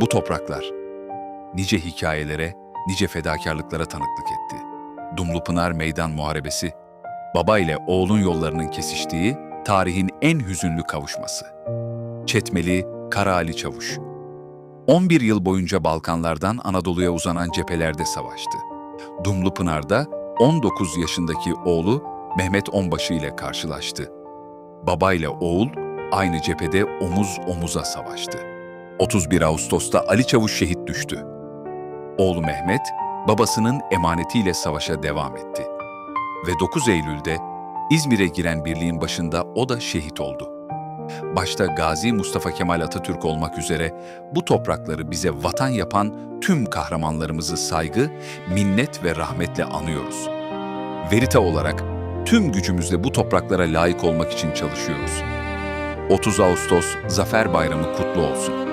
Bu topraklar nice hikayelere, nice fedakarlıklara tanıklık etti. Dumlupınar Meydan Muharebesi, baba ile oğlun yollarının kesiştiği tarihin en hüzünlü kavuşması. Çetmeli Kara Ali Çavuş 11 yıl boyunca Balkanlardan Anadolu'ya uzanan cephelerde savaştı. Dumlupınar'da 19 yaşındaki oğlu Mehmet Onbaşı ile karşılaştı. Baba ile oğul aynı cephede omuz omuza savaştı. 31 Ağustos'ta Ali Çavuş şehit düştü. Oğlu Mehmet, babasının emanetiyle savaşa devam etti. Ve 9 Eylül'de İzmir'e giren birliğin başında o da şehit oldu. Başta Gazi Mustafa Kemal Atatürk olmak üzere bu toprakları bize vatan yapan tüm kahramanlarımızı saygı, minnet ve rahmetle anıyoruz. Verita olarak tüm gücümüzle bu topraklara layık olmak için çalışıyoruz. 30 Ağustos Zafer Bayramı kutlu olsun.